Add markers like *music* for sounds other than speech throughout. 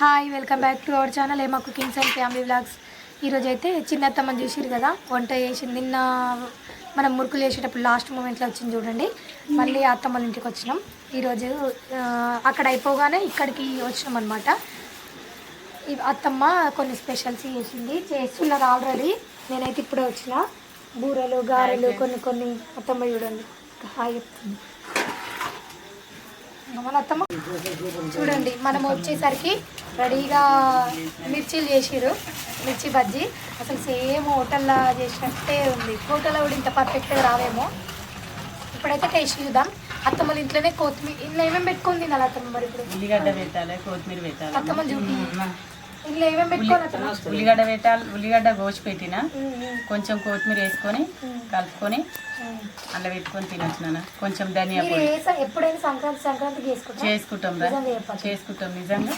Hi welcome back to our channel ఏమా cookings and family vlogs ఈరోజు అయితే చిన్నత్తమ్మని చూసిరు కదా. వంట చేసింది నిన్న మనం మురుకులు చేసేటప్పుడు లాస్ట్ మూమెంట్లో వచ్చింది చూడండి. మళ్ళీ అత్తమ్మల ఇంటికి వచ్చినాం. ఈరోజు అక్కడ అయిపోగానే ఇక్కడికి వచ్చినాం అనమాట అత్తమ్మ కొన్ని స్పెషల్స్ చేసింది. చేస్తున్నారు ఆల్రెడీ నేనైతే ఇప్పుడే వచ్చిన. బూరెలు గారెలు కొన్ని కొన్ని అత్తమ్మ చూడండి. హాయ్ చెప్తుంది చూడండి మనం వచ్చేసరికి రెడీగా మిర్చీలు చేసిరు మిర్చి బజ్జీ. అసలు సేమ్ హోటల్లో చేసినట్టే ఉంది. హోటల్లో కూడా ఇంత పర్ఫెక్ట్గా రావేమో. ఇప్పుడైతే టేస్ట్ చూద్దాం. అత్తమ్మల ఇంట్లోనే కొత్తిమీర ఇంట్లో ఏమేమి పెట్టుకొని తినాలి అత్తమ్మ మరి ఇప్పుడు? ఉల్లిగడ్డ పెట్టాలి కొత్తిమీర పెట్టాలి. అత్తమ్మ చూపి. అత్తమ్మ? ఉల్లిగడ్డ పెట్టాలి ఉల్లిగడ్డ కోసి పెట్టిన. కొంచెం కొత్తిమీర వేసుకొని కలుపుకొని. అలా పెట్టుకొని తినొచ్చు నాన్న. కొంచెం ధనియా మీరు పొడి. ఏ స- ఎప్పుడైనా సంక్రాంతి సంక్రాంతికి చేసుకుంటాం చేసుకుంటాం రా. చేసుకుంటాం నిజంగా.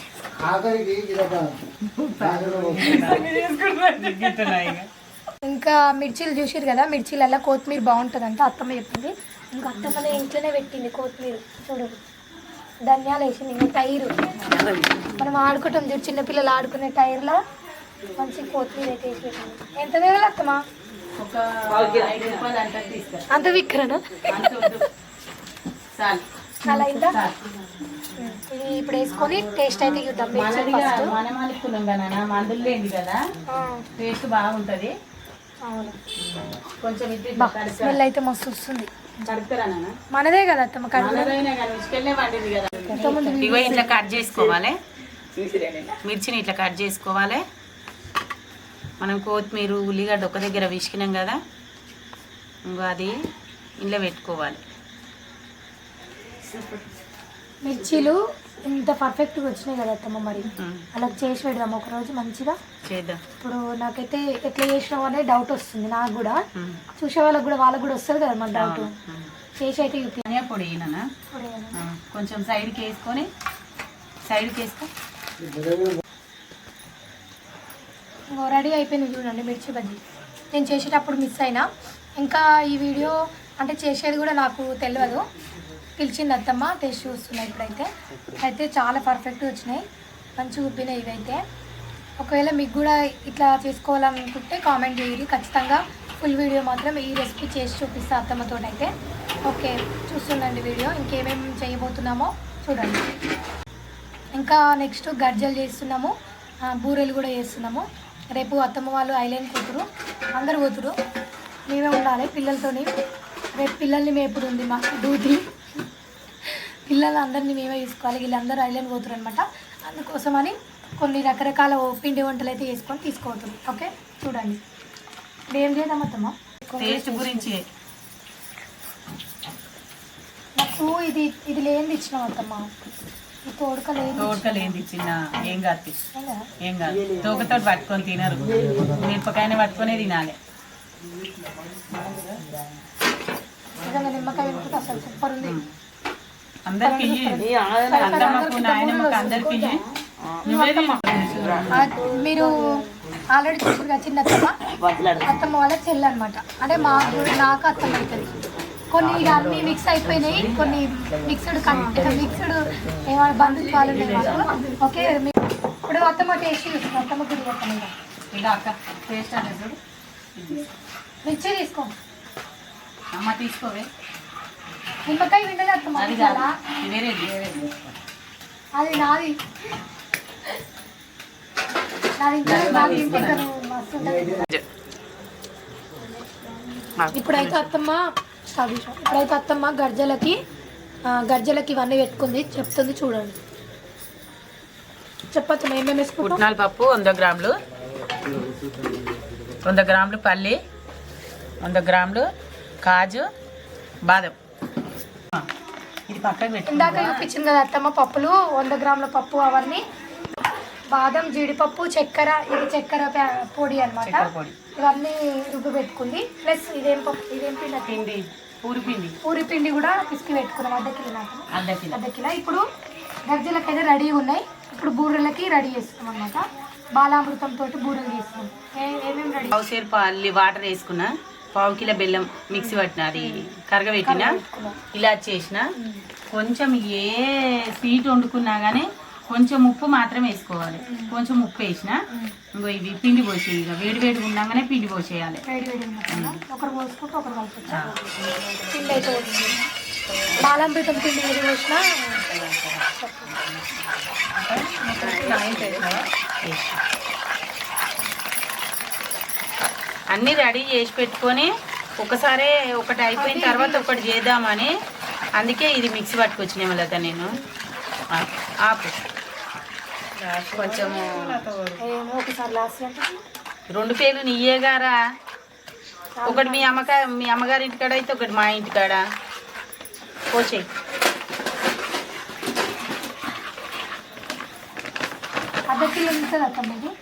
ఇక. మిర్చీలు చూసిరు కదా మిర్చీలలో కొత్తిమీర బాగుంటుందంట అత్తమ్మ చెప్పింది. ఇంకా అత్తమ్మనే ఇంట్లోనే పెట్టింది కొత్తిమీర. చూడు. ధనియాలు వేసింది ఇంకా టైరు. మనం ఆడుకుంటాం చూడు చిన్నపిల్లలు ఆడుకునే టైర్లో మంచి కొత్తిమీర అయితే వేసి ఎంత అంటే తీసుకో అంత విక్కరనా? అలా చాలు. ఇది ఇప్పుడు వేసుకొని టేస్ట్ అయితే చూద్దాం. మనం అనుకున్నాం కదా మందులు టేస్ట్ బాగుంటది. అవును. కొంచెం స్మెల్ అయితే మస్తు వస్తుంది. మనదే కదా అత్తమ్మ ఇగో ఇట్లా కట్ చేసుకోవాలి. మిర్చిని ఇట్లా కట్ చేసుకోవాలి. మనం కొత్తిమీర ఉల్లిగడ్డ ఒక దగ్గర విసికినాం కదా. ఇంకో అది ఇంట్లో పెట్టుకోవాలి. మిర్చీలు ఇంత పర్ఫెక్ట్గా వచ్చినాయి కదా అత్తమ్మ మరి. అలా చేసి పెడదాం ఒక రోజు మంచిగా. చేద్దాం. ఇప్పుడు నాకైతే ఎట్లా చేసినావు అనే డౌట్ వస్తుంది నాకు కూడా. చూసే వాళ్ళకి కూడా వాళ్ళకి కూడా వస్తుంది కదా మన డౌట్. చేసి అయితే పొడి కొంచెం సైడ్కి వేసుకొని సైడ్కి వేసుకో. రెడీ అయిపోయింది చూడండి మిర్చి బజ్జీ. నేను చేసేటప్పుడు మిస్ అయినా. ఇంకా ఈ వీడియో అంటే చేసేది కూడా నాకు తెలియదు. పిలిచింది అత్తమ్మ టేస్ట్ చూస్తున్నాయి ఇప్పుడైతే. అయితే చాలా పర్ఫెక్ట్గా వచ్చినాయి. మంచిగా ఉబ్బినాయి ఇవైతే. ఒకవేళ మీకు కూడా ఇట్లా చేసుకోవాలనుకుంటే కామెంట్ చేయండి. ఖచ్చితంగా ఫుల్ వీడియో మాత్రం ఈ రెసిపీ చేసి చూపిస్తా అత్తమ్మతో అయితే ఓకే చూస్తుండండి వీడియో ఇంకేమేమి చేయబోతున్నామో చూడండి. ఇంకా నెక్స్ట్ గర్జలు చేస్తున్నాము. బూరెలు కూడా చేస్తున్నాము. రేపు అత్తమ్మ వాళ్ళు ఐలాండ్ కూతురు అందరు కూతురు మేమే ఉండాలి పిల్లలతోని. రేపు పిల్లల్ని మేపుడు ఉంది మా డ్యూటీ. పిల్లలు అందరినీ మేమే చూసుకోవాలి వీళ్ళందరూ ఐలాండ్ పోతురు అనమాట అందుకోసమని కొన్ని రకరకాల పిండి వంటలు అయితే చేసుకొని తీసుకోవద్దు. ఓకే? చూడండి. ఏం చేద్దాం అత్తమ్మ? టేస్ట్ గురించి. నాకు ఇది ఇది లేనిది ఇచ్చినాం అత్తమ్మ. తోడకలేంది చిన్న ఏం కాదు. ఏం కదా? తోకతో పట్టుకొని తినరు. మిరపకాయని పట్టుకొని తినాలి. నిమ్మకాయ అసలు సూపర్ ఉంది. అందరికి నాయనమ్మకు అందరికి మీరు ఆల్రెడీ చూసారు కదా చిన్న అత్తమ్మ? అత్తమ్మ వాళ్ళ చెల్లి అనమాట అంటే మా నాకు అత్తమ్మ అవుతుంది కొన్ని ఇక అన్ని మిక్స్ అయిపోయినాయి. కొన్ని మిక్స్డ్ మిక్స్డ్ ఏమైనా బంధుత్వాలు ఉన్నాయి మాకు. ఓకే ఇప్పుడు అత్తమ్మ టేస్ట్ చూస్తుంది అత్తమ్మ గుడి అత్తమ్మ. ఇక అక్క టేస్ట్ అనేది మిర్చి తీసుకో. అమ్మ తీసుకోవే. నిమ్మకాయ అత్తమ్మ అది కాదు. చాలా. వేరేది వేరేది అది నాది. నాది ఇంకా బాగా తింటే ఇంకా మస్తు ఉంటుంది ఇప్పుడైతే అత్తమ్మ. ఇప్పుడైతే అత్తమ్మ గర్జలకి గర్జలకి ఇవన్నీ పెట్టుకుంది. చెప్తుంది చూడండి. చెప్పచ్చు మేమేం వేసుకుంటాం? పుట్నాల పప్పు వంద గ్రాములు. వంద గ్రాములు పల్లి వంద గ్రాములు కాజు బాదం. ఇది పక్కకు ఇందాక చూపించింది కదా అత్తమ్మ పప్పులు వంద గ్రాముల పప్పు అవన్నీ. బాదం జీడిపప్పు చక్కెర ఇది చక్కెర పొడి పొడి. ఇవన్నీ రుబ్బు పెట్టుకుంది. ప్లస్ ఇదేం పప్పు ఇదేం పిండి? పిండి పూరి పిండి పూరి పిండి కూడా పిసికి పెట్టుకున్నాం అర్ధ కిలో అర్ధ కిలో. అర్ధ కిలో. ఇప్పుడు గర్జలకైతే రెడీ ఉన్నాయి. ఇప్పుడు బూరెలకి రెడీ చేస్తున్నాం అనమాట బాలామృతం తోటి బూరెలు చేస్తున్నాం. ఏ- ఏమేమి రెడీ? పల్లి వాటర్ వేసుకున్నా. పావు కిలో బెల్లం మిక్సీ పట్టిన అది కరగబెట్టిన ఇలా చేసిన కొంచెం ఏ స్వీట్ వండుకున్నా కానీ కొంచెం ఉప్పు మాత్రం వేసుకోవాలి కొంచెం ఉప్పు వేసిన ఇంకో ఇవి పిండి పోసేది ఇక వేడి వేడి ఉండగానే పిండి పోసేయాలి పిండి పోసినా. అన్నీ రెడీ చేసి పెట్టుకొని ఒకసారి ఒకటి అయిపోయిన తర్వాత ఒకటి చేద్దామని. అందుకే ఇది మిక్సీ పట్టుకొచ్చినాయి మళ్ళీ నేను. ఆ, ఆపు. కొంచెము రెండు పేర్లు నీయేగారా ఒకటి మీ అమ్మక మీ అమ్మగారి ఇంటికాడ అయితే ఒకటి మా ఇంటికాడ పోచే అర్ధ కిలో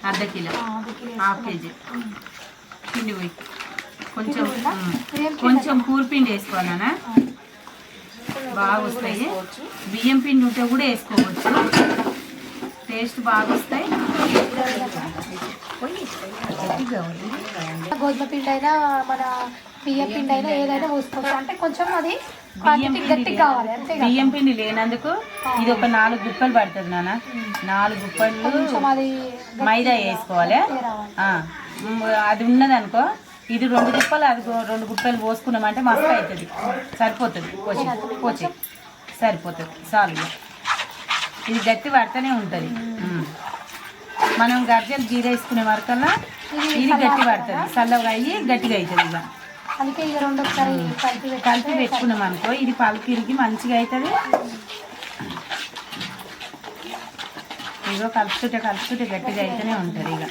అర్ధ కిలో. ఆ, అర్ధ కిలో హాఫ్. కేజీ. పిండి పోయి కొంచెం కొంచెం పూర్పిండి వేసుకోవాలనా. బాగా వస్తాయి బియ్యం పిండి ఉంటే కూడా వేసుకోవచ్చు. టేస్ట్ బాగా వస్తాయి గోధుమ పిండి అయినా మన బియ్యం పిండి అయినా ఏదైనా పోసుకోవచ్చు అంటే కొంచెం అది బియ్యం పిండి లేనందుకు ఇది ఒక నాలుగు గుప్పలు పడుతుంది నాన్న. నాలుగు గుప్పలు మైదా వేసుకోవాలి. అది ఉన్నదనుకో ఇది రెండు గుప్పలు అది రెండు గుప్పలు పోసుకున్నామంటే మస్తు అవుతుంది సరిపోతుంది. పోచి పోచి సరిపోతుంది. చాలు. ఇది గట్టి పడుతూనే ఉంటుంది. మనం గర్జలు జీర వేసుకునే వరకల్లా ఇది గట్టి పడుతుంది. చల్లగా అయ్యి గట్టిగా అవుతుంది ఇక. అందుకే ఇక రెండు ఒకసారి కలిపి పెట్టి కలిపి పెట్టుకున్నాం అనుకో ఇది పలుకిరికి మంచిగా అవుతుంది ఇగో కలుపుతుంటే కలుపుతుంటే గట్టిగా అయితేనే ఉంటుంది ఇక.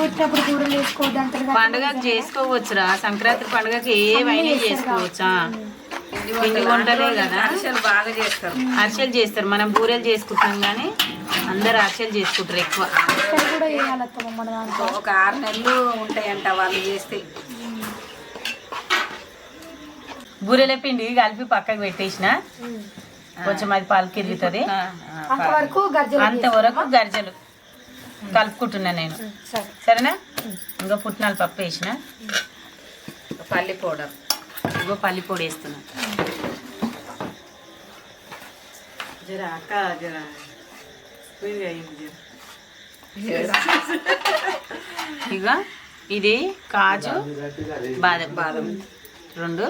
పుట్టినప్పుడు కూరలు వేసుకోవద్దు. పండుగకి చేసుకోవచ్చురా. సంక్రాంతి పండుగకి ఏవైనా చేసుకోవచ్చా? పిండి వంటలే కదా. అరిసెలు బాగా చేస్తారు. అరిసెలు చేస్తారు. మనం బూరెలు చేసుకుంటాం కానీ అందరు అరిసెలు చేసుకుంటారు ఎక్కువ. ఒక ఆరు నెలలు ఉంటాయంట వాళ్ళు చేస్తే. బూరెల పిండి కలిపి పక్కకు పెట్టేసిన. కొంచెం అది పాలు కిరుగుతుంది అంతవరకు గర్జలు. కలుపుకుంటున్నా నేను. సరే. సరేనా? ఇంకా పుట్నాల పప్పు వేసిన? పల్లి పౌడర్. ఇంకో పల్లి పొడి వేస్తున్నా. జర అక్క జర. ఇక ఇది కాజు బాదం. బాదం. రెండు.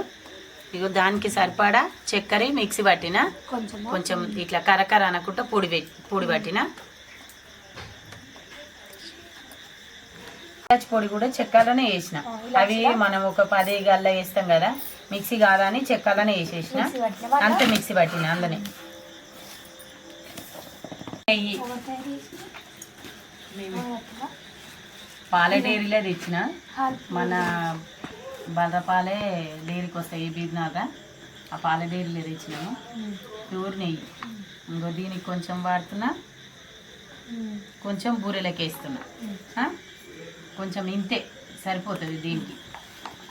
ఇగో దానికి సరిపడా చక్కెర మిక్సీ పట్టిన? కొంచెం కొంచెం ఇట్లా కరకర అనకుండా పొడి పెట్టి పొడి పట్టిన? ఇలాచి పొడి కూడా చెక్కలోనే వేసిన అవి మనం ఒక పది గల్ల వేస్తాం కదా మిక్సీ కాదని చెక్కలోనే వేసేసిన అంతే మిక్సీ పట్టిన అందనే. నెయ్యి. పాల డైరీలో తెచ్చిన. మన బలపాలే డైరీకి వస్తాయి ఈ బీద్నాథ. ఆ పాల డైరీలో తెచ్చినాము. ప్యూర్ నెయ్యి. ఇంకో దీనికి కొంచెం వాడుతున్నా. కొంచెం బూరెలకి వేస్తున్నా ఆ? కొంచెం ఇంతే సరిపోతుంది దీనికి.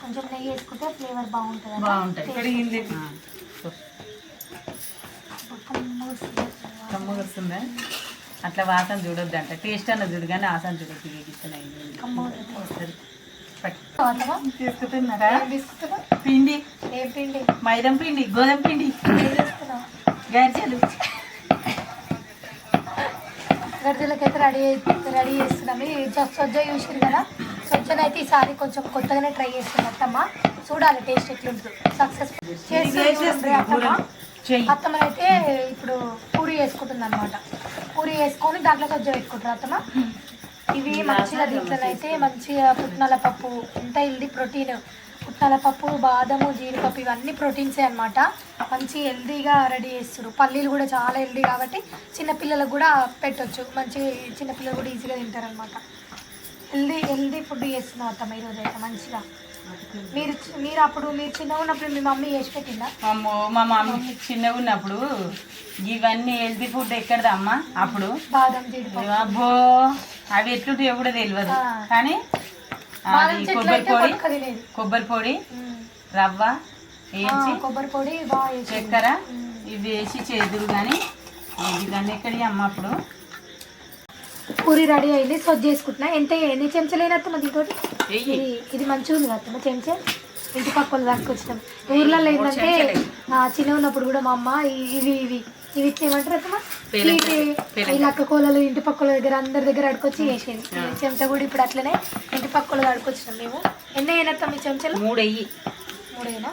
కొంచెం నెయ్యి వేసుకుంటే ఫ్లేవర్ బాగుంటుంది బాగుంటుంది. ఆ. కమ్మగా వస్తుందా అట్లా వాసన చూడొద్దంట. టేస్ట్ అన్న చూడు కానీ ఆసన చూడొద్దు ఇస్తున్నాయి పిండి. ఏ పిండి? మైదం పిండి గోధుమ పిండి. గర్జలు గర్జలకైతే రెడీ రెడీ చేస్తున్నాం సొజ్జ చూసారు కదా? సొజ్జను అయితే ఈసారి కొంచెం కొత్తగానే ట్రై చేస్తున్నాం అత్తమ్మ. చూడాలి టేస్ట్ ఎట్లుంటుంది. సక్సెస్ చేస్తుంది అత్తమ్మ. అయితే ఇప్పుడు పూరి వేసుకుంటుంది అనమాట పూరి వేసుకొని దాంట్లో సజ్జ పెట్టుకుంటారు అత్తమ్మ? ఇవి మంచిగా దీంట్లో అయితే మంచిగా పుట్నాల పప్పు ఎంత హెల్దీ ప్రోటీన్. పుట్నాల పప్పు బాదము జీడిపప్పు ఇవన్నీ ప్రోటీన్సే అనమాట మంచి హెల్దీగా రెడీ చేస్తారు పల్లీలు కూడా చాలా హెల్దీ కాబట్టి చిన్నపిల్లలకు కూడా పెట్టొచ్చు. మంచి చిన్నపిల్లలు కూడా ఈజీగా తింటారు అనమాట హెల్దీ హెల్దీ ఫుడ్ చేస్తున్నాం అత్తమ్మ ఈరోజు అయితే మంచిగా. మీరు మీరు అప్పుడు మీరు చిన్నగా ఉన్నప్పుడు మీ మమ్మీ చేసి పెట్టిందా? అమ్మో మా మమ్మీ చిన్నగా ఉన్నప్పుడు ఇవన్నీ హెల్తీ ఫుడ్ ఎక్కడదమ్మా అప్పుడు? బాదం జీడిపప్పు. అబ్బో అవి ఎట్లుంటాయో కూడా తెలియదు. కానీ కొబ్బరి పొడి కొబ్బరి పొడి. రవ్వ వేయించి కొబ్బరి పొడి వేసి చక్కెర ఇవి వేసి చేదురు కానీ ఇవన్నీ ఎక్కడి అమ్మ అప్పుడు. పూరి రెడీ అయింది సొజ్జ చేసుకుంటున్నా. ఎంత ఎన్ని చెంచాలు అయినా అత్తమ్మ దీంతో ఇది మంచిగా ఉంది కదా అత్తమ్మ చెంచా? ఇంటి పక్క వాళ్ళు దాకొచ్చినాం ఊర్లలో ఏంటంటే చిన్న ఉన్నప్పుడు కూడా మా అమ్మ ఇవి ఇవి ఇవి ఏమంటారు లక్క కోలలు ఇంటి పక్కల దగ్గర అందరి దగ్గర అడుకొచ్చి వేసేది. చెంచా కూడా ఇప్పుడు అట్లనే ఇంటి పక్కల అడుకొచ్చినాం మేము. ఎన్ని అయినత్తాం ఈ చెంచాలు? మూడు అయ్యి మూడేనా?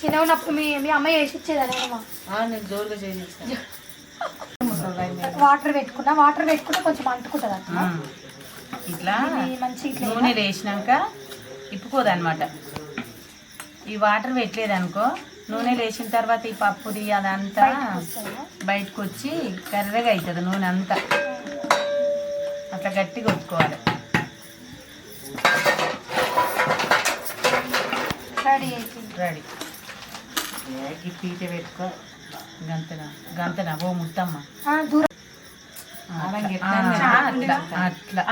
చిన్న ఉన్నప్పుడు మీ మీ అమ్మ వేసి ఇచ్చేది అదేమో నేను జోరుగా వాటర్ పెట్టుకున్నా వాటర్ పెట్టుకుంటే కొంచెం అంటుకుంటుంది అట్లా ఇట్లా మంచి నూనె వేసినాక ఇప్పుకోదన్నమాట. ఈ వాటర్ పెట్టలేదు అనుకో నూనె వేసిన తర్వాత ఈ పప్పుది అదంతా? బయటకు వచ్చి కర్రగా అవుతుంది నూనె అంతా. అట్లా గట్టిగా కొట్టుకోవాలి రెడీ పీట పెట్టుకో. గంతన? గంతన? ఓ ముట్టమ్మ ఆ, దూరం. ఆ, అట్లా.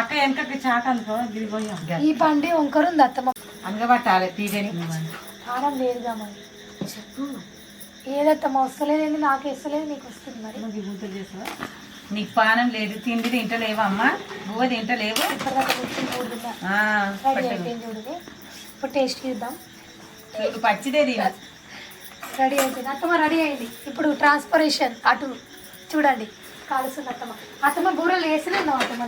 ఈ బండి వంకర ఉంది అత్తమ్మ. అనగబట్టాలి పీటని. ఆనం లేదుగా మరి ఏదత్తమ్మ వస్తలేదేంది నాకు వస్తలేదు నీకు వస్తుంది మరి. గుంతలు చేసావా? నీకు పానం లేదు తిండి తింటలేవా అమ్మ? బువ్వ తింటలేవు? ఇప్పుడు టేస్ట్ చూద్దాం. పచ్చిదే తిన. రెడీ అయిపోయింది. అత్తమ్మ రెడీ అయింది. ఇప్పుడు ట్రాన్స్పరేషన్ అటు. చూడండి. కాలుస్తుంది అత్తమ్మ. అత్తమ్మ బూరలు వేసినా అత్తమ్మ.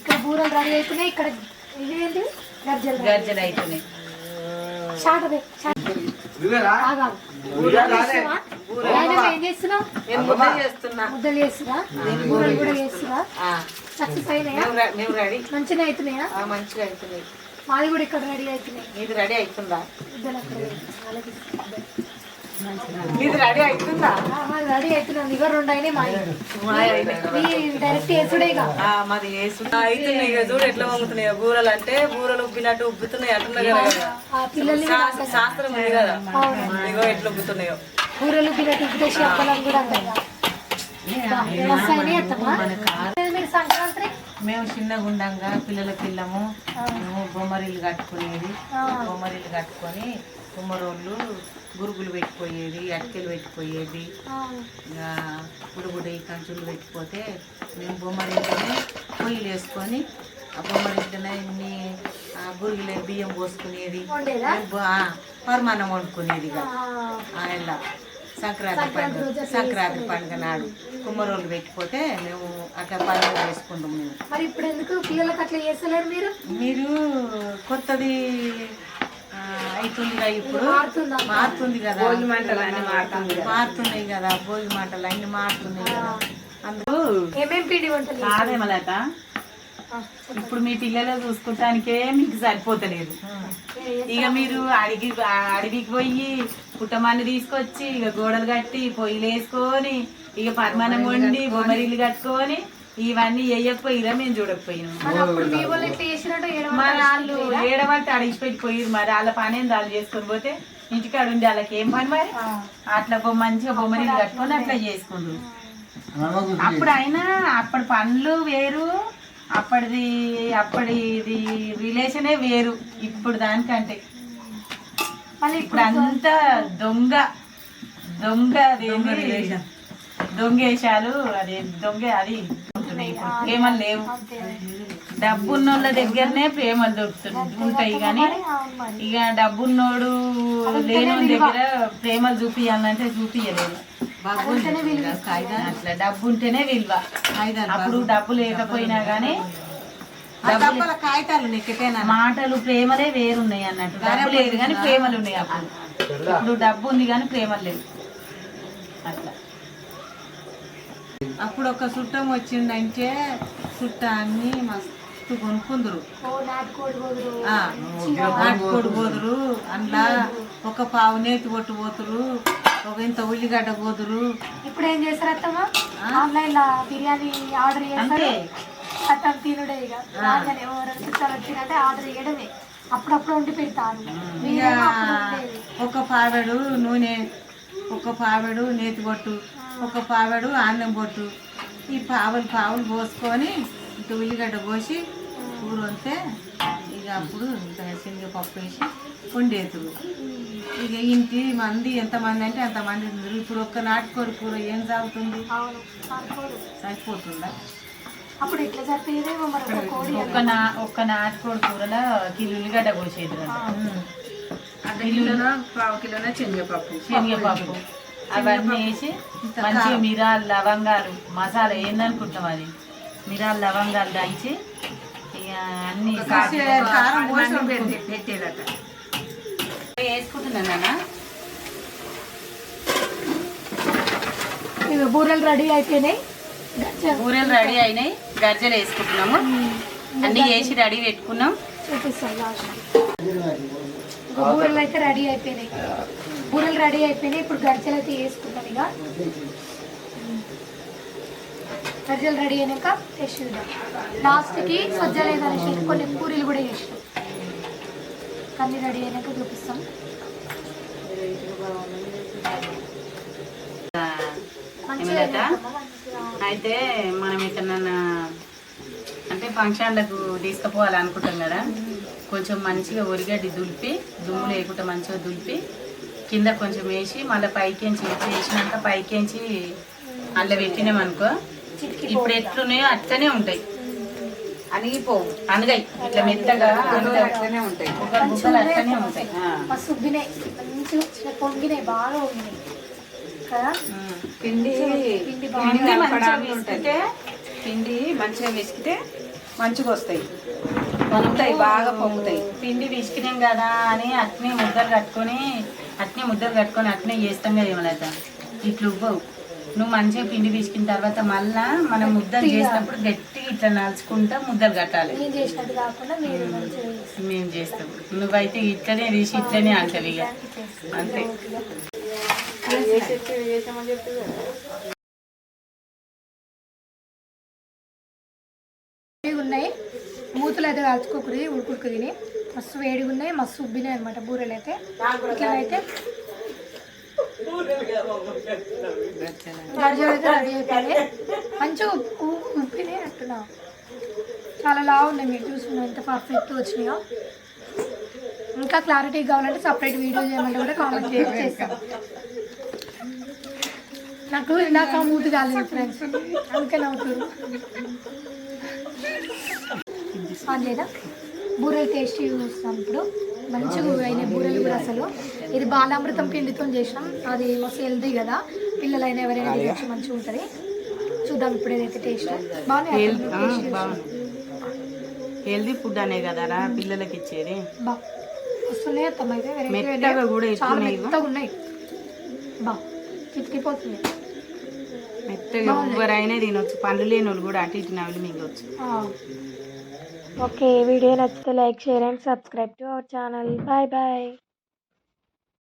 ఇక్కడ బూరలు రెడీ అయిపోయినాయి. ఇక్కడ ఇవి ఏంటి గర్జలు. గర్జలు అవుతున్నాయి ఏం చేస్తున్నావు నేను ముద్ద చేస్తున్నా? ముద్దలు చేస్తున్నా బూరలు కూడా చేస్తున్నా? సక్సెస్ అయినాయా మంచిగా అవుతున్నాయా ఆ, మంచిగా అవుతుంది మాది కూడా ఇక్కడ రెడీ అవుతున్నాయి ఇది రెడీ అవుతుందా? ముద్దలు అక్కడ రెడీ అవుతుందా? రెడీ అవుతున్నాం. ఇగో రెండు అయినాయి మీ డైరెక్ట్ మాది అవుతున్నాయి ఇక చూడు ఎట్లా వంగుతున్నాయి. బూరలు అంటే బూరలు ఉబ్బినట్టు ఉబ్బుతున్నాయి కదా. అంటారు. శాస్త్రం ఉంది కదా. అవును. ఇగో ఎట్లా ఉబ్బుతున్నాయో. కూడా. మీరు సంక్రాంతి? మేము చిన్నగా ఉండంగా పిల్లల పిల్లము ఆ. మేము బొమ్మరిల్లు కట్టుకునేది. బొమ్మరిల్లు కట్టుకొని కుమ్మరోళ్ళు గురుగులు పెట్టిపోయేది అటుకెలు పెట్టిపోయేది బుడబుడి కంచులు పెట్టిపోతే మేము బొమ్మరింటనే పొయ్యిలు వేసుకొని ఆ బొమ్మరింటనే ఇన్ని గురుగులే బియ్యం పోసుకునేది. పరమాన్నం వండుకునేది ఇలా. సంక్రాంతి పండుగ సంక్రాంతి పండుగ నాడు కుమ్మరోళ్ళు పెట్టిపోతే మేము అట్లా పండుగ చేసుకుంటాం మేము. మరి ఇప్పుడు ఎందుకు పిల్లలకు అట్లా చేస్తలేరు మీరు? మీరు కొత్తది అవుతుందిగా ఇప్పుడు? మారుతుందా? మారుతుంది కదా? మారుతున్నాయి కదా భోగి మంటలు అన్ని మారుతున్నాయి కదా. ఏమేం పిండి వంటలు చేస్తారు? కాదేమలత ఆ, ఇప్పుడు మీ పిల్లలు చూసుకుంటానికే మీకు సరిపోతలేదు. ఇక మీరు అడిగి అడవికి పోయి పుట్టమాన్ని తీసుకొచ్చి ఇక గోడలు కట్టి పొయ్యిలు వేసుకొని ఇక పరమానం వండి బొమ్మరిల్లు కట్టుకొని ఇవన్నీ వేయకపోయిరా మేము చూడకపోయినాం. మీ వాళ్ళు ఎట్లా చేసినట్టు ఏడవ మరి వాళ్ళు ఏడవంటే అడిగిపెట్టి పోయిరు మరి వాళ్ళ పని ఏంది? వాళ్ళు చేసుకొని పోతే ఇంటికాడ ఉండి వాళ్ళకి ఏం పని మరి? అట్లా మంచిగా బొమ్మరిల్లు కట్టుకొని అట్లా చేసుకుండ్రు. అప్పుడు అయినా అప్పటి పనులు వేరు అప్పటిది అప్పటిది రిలేషనే వేరు. ఇప్పుడు దానికంటే. మళ్ళీ ఇప్పుడు అంతా దొంగ. దొంగ అదేంది? దొంగ వేషాలు అదే దొంగ అది. ప్రేమలు లేవు అంతే డబ్బున్నోళ్ళ దగ్గరనే ప్రేమలు దొరుకుతున్నాయి ఉంటాయి కానీ ఇక డబ్బున్నోడు లేని దగ్గర ప్రేమలు చూపియాలంటే చూపియలేదు అట్లా డబ్బు ఉంటేనే విలువ అప్పుడు డబ్బు లేకపోయినా కానీ మాటలు ప్రేమలే వేరున్నాయి అన్నట్టు. డబ్బు లేదు కానీ ప్రేమలు ఉన్నాయి అప్పుడు. ఇప్పుడు డబ్బు ఉంది కానీ ప్రేమలు లేవు. అట్లా. అప్పుడు ఒక చుట్టం వచ్చిందంటే చుట్టాన్ని మస్తు కొనుక్కుందరు. నాటుకోడి పోదురు అందులో ఒక పావు నేతి పొట్టు పోతురు ఒక ఇంత ఉల్లిగడ్డ పోదురు. ఇప్పుడు ఏం చేస్తారు అత్తమ్మ? ఆన్లైన్ బిర్యానీ ఆర్డర్ చేస్తారు. అతను తినుడే ఇక. రాగానే ఎవరైనా చుట్టాలు వచ్చిందంటే ఆర్డర్ చేయడమే అప్పుడప్పుడు వండి పెడతారు. ఒక పావెడు నూనె ఒక పావెడు నేతి పొట్టు ఒక పావెడు ఆన్నం పొట్టు. ఈ పావులు పావులు పోసుకొని ఇంత ఉల్లిగడ్డ పోసి కూర వంతే ఇక అప్పుడు శనగపప్పు వేసి వండేతురు ఇక ఇంటి మంది ఎంతమంది అంటే అంతమంది ఉన్నారు. ఇప్పుడు ఒక్క నాటుకోడి కూర ఏం సాగుతుంది? సరిపోతుందా? అప్పుడు ఎట్లా కోడి ఒక్క నా ఒక్క నాటుకోడి కూరలో కిలో ఉల్లిగడ్డ కోసేది అర్ధ కిలోన పావు కిలోన శనగపప్పు? శనగపప్పు. అవన్నీ వేసి మంచిగా మిరాలు లవంగాలు మసాలా ఏందనుకుంటున్నాం అది? మిరాలు లవంగాలు దంచి ఇక అన్ని వేసుకుంటున్నాను ఇవి బూరెలు రెడీ అయిపోయినాయి. బూరెలు రెడీ అయినాయి. గర్జలు వేసుకుంటున్నాము. అన్ని వేసి రెడీ పెట్టుకున్నాం. ఇంకా బూరెలు అయితే రెడీ అయిపోయినాయి. బూరెలు రెడీ అయిపోయినాయి. ఇప్పుడు గరిచెలు అయితే వేసుకుంటాం ఇక. గరిచెలు రెడీ అయినాక టేస్ట్ చూద్దాం. లాస్ట్కి సజ్జలు ఏదనేసి కొన్ని పూరీలు కూడా చేసినాం కన్నీ రెడీ అయినాక చూపిస్తాం. అయితే మనం ఎక్కడన్నా అంటే ఫంక్షన్లకు తీసుకుపోవాలనుకుంటాం కదా. కొంచెం మంచిగా ఒరిగడ్డి దులిపి దుమ్ము లేకుండా మంచిగా దులిపి కింద కొంచెం వేసి మళ్ళీ పైకెంచి వేసినాక పైకెంచి అందులో పెట్టినామనుకో ఇప్పుడు ఎట్లున్నాయో అట్లనే ఉంటాయి. అణిగిపోవు. అనగాయి ఇట్లా మెత్తగా. అట్లనే ఉంటాయి. బుగ్గలు బుగ్గలు అట్లనే ఉంటాయి. పొంగినాయి బాగా పొంగినాయి. పిండి పిండి పిండి మంచిగా కలపడానికి ఉంటుంది. పిసికితే పిండి మంచిగా విసికితే మంచిగా వస్తాయి. పొంగుతాయి బాగా పొంగుతాయి. పిండి పిసికినాం కదా అని అట్నే ముద్దలు కట్టుకొని అట్నే ముద్దలు కట్టుకొని అట్నే చేస్తాం కదా ఏమలైత ఇట్లు ఇవ్వవు నువ్వు మంచిగా పిండి పిసికిన తర్వాత మళ్ళా మనం ముద్దలు చేసినప్పుడు గట్టిగా ఇట్లా నలుచుకుంటా ముద్దలు కట్టాలి. మేము చేస్తాం. నువ్వైతే ఇట్లనే తీసి ఇట్లనే అంటావు ఇక. అంతే. ఉన్నాయి. మూతలు అయితే కాల్చుకోకూడదు ఉడుకుడుకు తిని. మస్తు వేడిగా ఉన్నాయి మస్తు ఉబ్బినాయి అనమాట బూరెలు అయితే ఇట్లా అయితే రెడీ మంచిగా ఉప్పు ఉప్పినాయి అంటున్నా చాలా లావు ఉన్నాయి మీరు చూసుకున్నాం ఎంత పర్ఫెక్ట్ వచ్చినాయో. ఇంకా క్లారిటీ కావాలంటే సపరేట్ వీడియో చేయమంటే కూడా కామెంట్ చేసి చేస్తాం. నాకు ఇందాక మూతి కాలేదు ఫ్రెండ్స్ అందుకే నవ్వుతుంది లేదా *laughs* బూరెలు టేస్ట్ చూస్తాం ఇప్పుడు. మంచిగా అయినాయి బూరెలు కూడా అసలు. ఇది బాలామృతం పిండితో చేసినాం. అది మస్తు హెల్దీ కదా. పిల్లలైనా ఎవరైనా తినచ్చు మంచిగా ఉంటుంది. చూద్దాం ఇప్పుడు ఏదైతే టేస్ట్ బాగున్నాయి హెల్దీ ఫుడ్ అనే కదరా పిల్లలకి ఇచ్చేది. బా. వస్తున్నాయి అత్తమ్మ అయితే వెరైటీ మెత్తగా కూడా చాలా ఎక్కున్నాయి ఇవి. మెత్తగా ఉన్నాయి. బా మెత్తగా ఎవరైనా తినొచ్చు. పండ్లు లేని వాళ్ళు కూడా అటు ఇటు నవ్వులు మింగొచ్చు. ఓకే వీడియో నచ్చితే like share and subscribe to our channel. Bye bye.